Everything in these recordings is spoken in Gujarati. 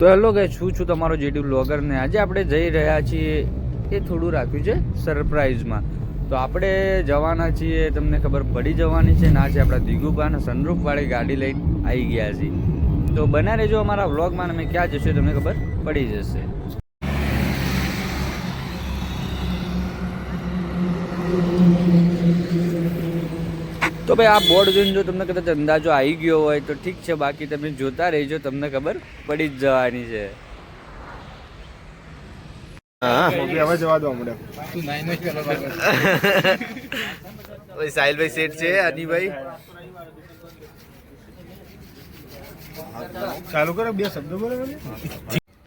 તો હેલો કે છું છું તમારો જેડી બ્લોગર ને આજે આપણે જઈ રહ્યા છીએ એ થોડું રાખ્યું છે સરપ્રાઈઝમાં તો આપણે જવાના છીએ, તમને ખબર પડી જવાની છે ને આજે આપણા દિગુબાને સનરૂફવાળી ગાડી લઈને આવી ગયા છીએ. તો બના રહેજો અમારા વ્લોગમાં અમે ક્યાં જશું તમને ખબર પડી જશે. તો ભાઈ આ બોર્ડ જોઈને જો તમને કદાચ અંદાજો આવી ગયો હોય તો ઠીક છે બાકી તમે જોતા રહેજો તમને ખબર પડી જ જવાની છે. હવે જવા દો હમણાં. ઓય સાહિલભાઈ શેઠ છે અનિભાઈ ચાલુ કરો બે શબ્દો બોલો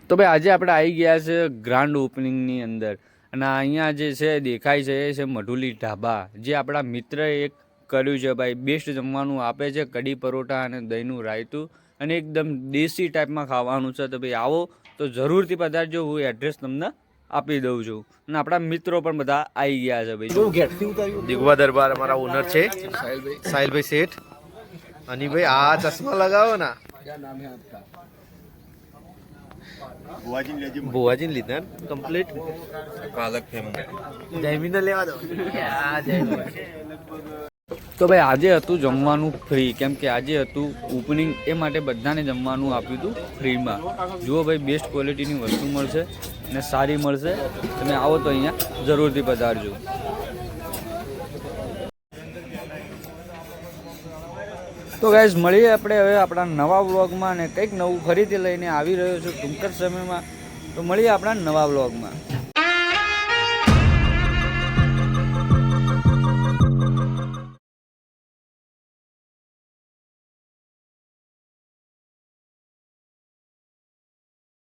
તો ભાઈ આજે આપણે આવી ગયા છે ગ્રાન્ડ ઓપનિંગની અંદર. અને અહીંયા જે છે દેખાય છે એ છે મઢુલી ઢાબા જે આપણા મિત્ર એક કર્યું છે ભાઈ. બેસ્ટ જમવાનું આપે છે કઢી પરોઠા અને દહીંનું રાયતું. અને એકદમ દેશી ટાઈપમાં ખાવાનું છે. તો ભાઈ આવો તો જરૂરથી પધારજો. હું એડ્રેસ તમને આપી દઉં છું. અને આપણા મિત્રો પણ બધા આવી ગયા છે ભાઈ. દિગવા દરબાર અમારા ઓનર છે. સાહિલભાઈ. શેઠ. અનિભાઈ આ ચશ્મા લગાવો ના. ભુવાજી લેજે લીધા કમ્પ્લીટ કાલક ફેમ લેવા દો. તો ભાઈ આજે હતું જમવાનું ફ્રી કેમ કે આજે હતું ઓપનિંગ એ માટે બધાને જમવાનું આપ્યું હતું ફ્રીમાં જુઓ ભાઈ બેસ્ટ ક્વોલિટીની વસ્તુ મળશે અને સારી મળશે. તમે આવો તો અહીંયા જરૂરથી પધારજો. તો ગાઈઝ મળીએ આપણે હવે આપણા નવા વ્લોગમાં અને કંઈક નવું ફરીથી લઈને આવી રહ્યો છું ટૂંક જ સમયમાં. તો મળીએ આપણા નવા વ્લોગમાં